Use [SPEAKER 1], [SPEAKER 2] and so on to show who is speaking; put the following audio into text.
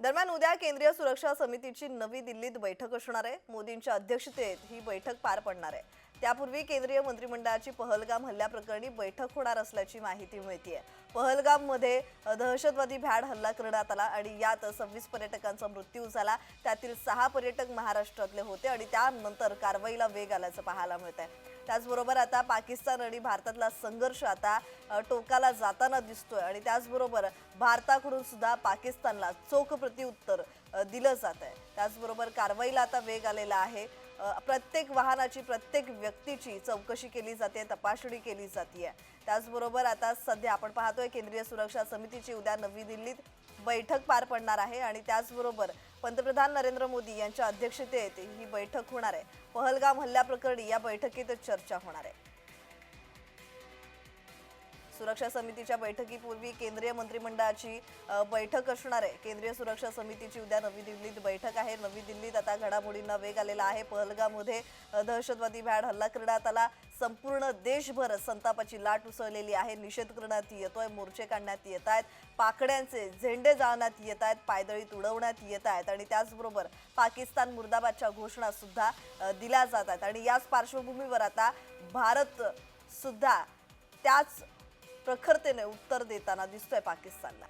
[SPEAKER 1] दरम्यान उद्या केंद्रीय सुरक्षा समितीची नवी दिल्लीत बैठक असणार आहे. मोदींच्या अध्यक्षतेत ही बैठक पार पडणार आहे. त्यापूर्वी केंद्रीय मंत्रिमंडळाची पहलगाम हल्ल्याप्रकरणी बैठक होणार असल्याची माहिती मिळतीये. पहलगाममध्ये दहशतवादी भ्याड हल्ला करण्यात आला आणि यात सव्वीस पर्यटकांचा मृत्यू झाला. त्यातील सहा पर्यटक महाराष्ट्रातले होते आणि त्यानंतर कारवाईला वेग आल्याचं पाहायला मिळत आहे त्याचबरोबर आता पाकिस्तान आणि भारतातला संघर्ष आता टोकाला जाताना दिसतोय आणि त्याचबरोबर भारताकडून सुद्धा पाकिस्तानला चोख प्रत्युत्तर दिलं जात आहे त्याचबरोबर कारवाईला आता वेग आलेला आहे. प्रत्येक वाहनाची प्रत्येक व्यक्तीची चौकशी केली जाते तपासणी केली जाते त्याचबरोबर आता सध्या आपण पाहतोय केंद्रीय सुरक्षा समितीची उद्या नवी दिल्लीत बैठक पार पडणार आहे आणि त्याचबरोबर पंतप्रधान नरेंद्र मोदी यांच्या अध्यक्षतेत ही बैठक होणार आहे. पहलगाम हल्ल्याप्रकरणी या बैठकीत चर्चा होणार आहे. सुरक्षा समितीच्या बैठकीपूर्वी केंद्रीय मंत्रिमंडळाची बैठक असणार आहे. केंद्रीय सुरक्षा समितीची उद्या नवी दिल्लीत बैठक आहे. नवी दिल्लीत आता घडामोडींना वेग आलेला आहे. पहलगामध्ये दहशतवादी भ्याड हल्ला करण्यात आला. संपूर्ण देशभर संतापाची लाट उसळलेली आहे. निषेध करण्यात येतोय. मोर्चे काढण्यात येत आहेत पाकड्यांचे झेंडे जाळण्यात येत आहेत पायदळी तुडवण्यात येत आहेत आणि त्याचबरोबर पाकिस्तान मुर्दाबादच्या घोषणा सुद्धा दिल्या जात आहेत आणि याच पार्श्वभूमीवर आता भारत सुद्धा त्याच प्रखरतेने उत्तर देताना दिसतोय पाकिस्तानला.